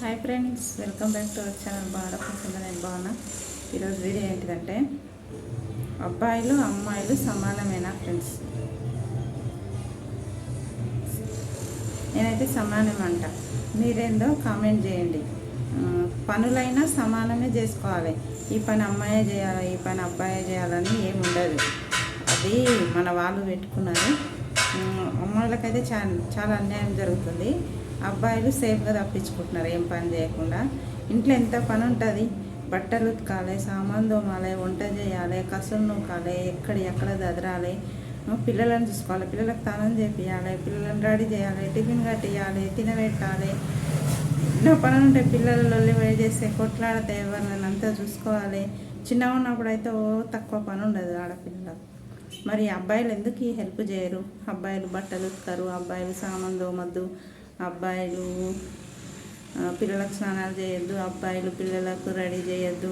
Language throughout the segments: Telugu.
Hi friends welcome back to our channel బాగా నేను బాగున్నా ఈరోజు వీడియో ఏంటిదంటే అబ్బాయిలు అమ్మాయిలు సమానమేనా ఫ్రెండ్స్ నేనైతే సమానం అంట మీరేందో కామెంట్ చేయండి. పనులైనా సమానమే చేసుకోవాలి. ఈ పని అమ్మాయే చేయాలి ఈ పని అబ్బాయే చేయాలని ఏమి ఉండదు. అది మన వాళ్ళు పెట్టుకున్నారు. అమ్మాయిలకైతే చాలా చాలా అన్యాయం జరుగుతుంది. అబ్బాయిలు సేఫ్గా తప్పించుకుంటున్నారు ఏం పని చేయకుండా. ఇంట్లో ఎంత పని ఉంటుంది? బట్టలు ఉతకాలి సామాన్ దోమాలి వంట చేయాలి కసులు నూకాలి ఎక్కడ ఎక్కడ దదరాలి. పిల్లలను చూసుకోవాలి. పిల్లలకు స్నానం చేపియాలి పిల్లలను రెడీ చేయాలి టిఫిన్ కట్టియాలి తినబెట్టాలి. ఎన్నో పనులు ఉంటాయి పిల్లలు లొల్లి వేడి చేస్తే కొట్లాడితే ఎవరిని అంతా చూసుకోవాలి. చిన్నగా ఉన్నప్పుడు అయితే ఓ తక్కువ పని ఉండదు ఆడపిల్లలకు. మరి అబ్బాయిలు ఎందుకు ఈ హెల్ప్ చేయరు? అబ్బాయిలు బట్టలు ఉతకరు అబ్బాయిలు సామాన్ దోమద్దు అబ్బాయిలు పిల్లలకు స్నానాలు చేయొద్దు అబ్బాయిలు పిల్లలకు రెడీ చేయొద్దు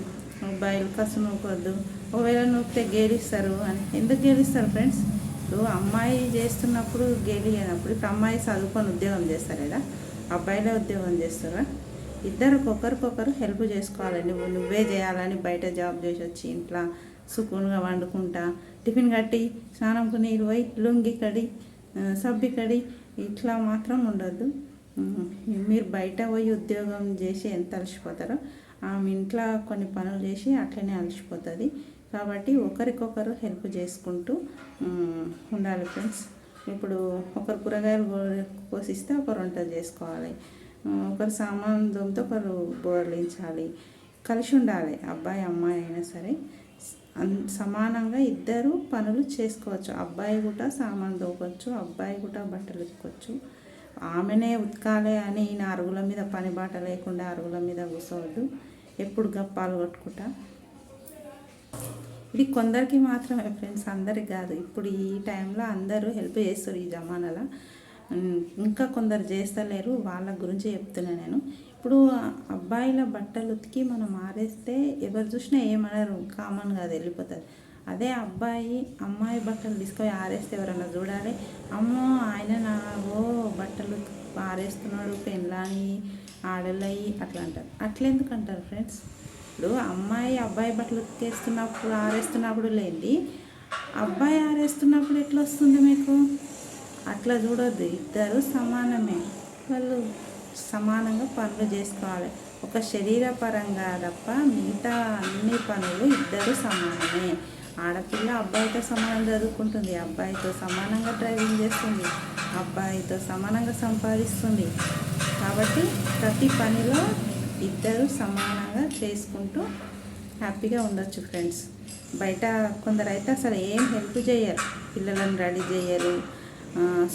అబ్బాయిలు కసు నూకొద్దు. ఒకవేళ నూకితే గేలిస్తారు అని. ఎందుకు గేలిస్తారు ఫ్రెండ్స్? ఇప్పుడు అమ్మాయి చేస్తున్నప్పుడు గేలియనప్పుడు ఇప్పుడు అమ్మాయి చదువుకొని ఉద్యోగం చేస్తారు కదా అబ్బాయిలే ఉద్యోగం చేస్తారా? ఇద్దరికి ఒకరికొకరు హెల్ప్ చేసుకోవాలండి. నువ్వే చేయాలని బయట జాబ్ చేసి వచ్చి ఇంట్లో సుకూన్గా వండుకుంటా టిఫిన్ కట్టి స్నానంకు నీరు పోయి లుంగి కడి సబ్బి కడి ఇట్లా మాత్రం ఉండద్దు మీరు బయట పోయి ఉద్యోగం చేసి ఎంత అలసిపోతారో ఆమె ఇంట్లో కొన్ని పనులు చేసి అట్లనే అలసిపోతుంది. కాబట్టి ఒకరికొకరు హెల్ప్ చేసుకుంటూ ఉండాలి ఫ్రెండ్స్. ఇప్పుడు ఒకరు కూరగాయలు కో- కోసిస్తే ఒకరు వంటలు చేసుకోవాలి. ఒకరు సామాన్యంతో ఒకరు బోర్లించాలి కలిసి ఉండాలి అబ్బాయి అమ్మాయి అయినా సరే. సమానంగా ఇద్దరు పనులు చేసుకోవచ్చు. అబ్బాయి కూడా సామాన్ దోకొచ్చు అబ్బాయి కూడా బట్టలు ఉతుకోవచ్చు ఆమెనే ఉతకాలే అని ఈయన అరుగుల మీద పని బాట లేకుండా అరుగుల మీద కూర్చోవద్దు ఎప్పుడు గప్పాలు కొట్టుకుంటా? ఇది కొందరికి మాత్రమే ఫ్రెండ్స్ అందరికి కాదు. ఇప్పుడు ఈ టైంలో అందరూ హెల్ప్ చేస్తారు ఈ జమానాలో. ఇంకా కొందరు చేస్తలేరు వాళ్ళ గురించి చెప్తున్నా నేను. ఇప్పుడు అబ్బాయిల బట్టలు ఉతికి మనం ఆరేస్తే ఎవరు చూసినా ఏమనరు కామన్గా అది వెళ్ళిపోతుంది. అదే అబ్బాయి అమ్మాయి బట్టలు తీసుకొని ఆరేస్తే ఎవరన్నా చూడాలి. అమ్మో ఆయన నా ఓ బట్టలు ఆరేస్తున్నాడు పెళ్ళాని ఆడలయ్యి అట్లా అంటారు. అట్లెందుకు అంటారు ఫ్రెండ్స్ ఇప్పుడు అమ్మాయి అబ్బాయి బట్టలు ఉతికేస్తున్నప్పుడు ఆరేస్తున్నప్పుడు లేండి. అబ్బాయి ఆరేస్తున్నప్పుడు ఎట్లా వస్తుంది మీకు? అట్లా చూడొద్దు. ఇద్దరు సమానమే. వాళ్ళు సమానంగా పనులు చేసుకోవాలి. ఒక శరీరపరంగా తప్ప మిగతా అన్ని పనులు ఇద్దరు సమానమే. ఆడపిల్ల అబ్బాయితో సమానం చదువుకుంటుంది. అబ్బాయితో సమానంగా డ్రైవింగ్ చేస్తుంది. అబ్బాయితో సమానంగా సంపాదిస్తుంది. కాబట్టి ప్రతి పనిలో ఇద్దరు సమానంగా చేసుకుంటూ హ్యాపీగా ఉండొచ్చు ఫ్రెండ్స్. బయట కొందరు అయితే అసలు ఏం హెల్ప్ చేయరు. పిల్లలను రెడీ చేయరు.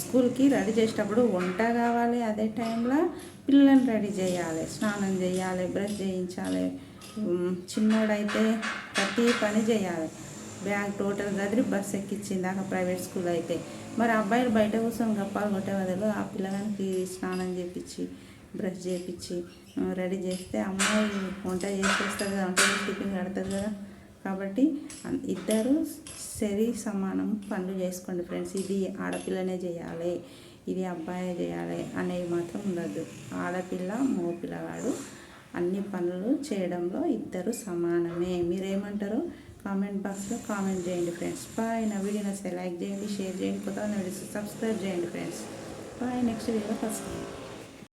స్కూల్కి రెడీ చేసేటప్పుడు వంట కావాలి అదే టైంలో పిల్లలను రెడీ చేయాలి స్నానం చేయాలి బ్రష్ చేయించాలి. చిన్నోడైతే ప్రతి పని చేయాలి. బ్యాగ్ టోటల్ కదిరి బస్ ఎక్కించింది దాకా ప్రైవేట్ స్కూల్ అయితే. మరి అబ్బాయిలు బయట కూర్చొని గప్పాలు కొట్టే బదులు ఆ పిల్లగానికి స్నానం చేపించి బ్రష్ చేపించి రెడీ చేస్తే అమ్మాయి వంట చేసేస్తుంది కదా వంట చేసి టిఫిన్ కడుతుంది కదా. కాబట్టి ఇద్దరు సరి సమానం పనులు చేసుకోండి ఫ్రెండ్స్. ఇది ఆడపిల్లనే చేయాలి ఇది అబ్బాయే చేయాలి అనేవి మాత్రం ఉండదు. ఆడపిల్ల మగ పిల్లవాడు అన్ని పనులు చేయడంలో ఇద్దరు సమానమే. మీరేమంటారు? కామెంట్ బాక్స్లో కామెంట్ చేయండి ఫ్రెండ్స్. బాయ్. నా వీడియో నచ్చితే లైక్ చేయండి షేర్ చేయండి కొత్త వీడియోస్ సబ్స్క్రైబ్ చేయండి friends. Bye. Next video first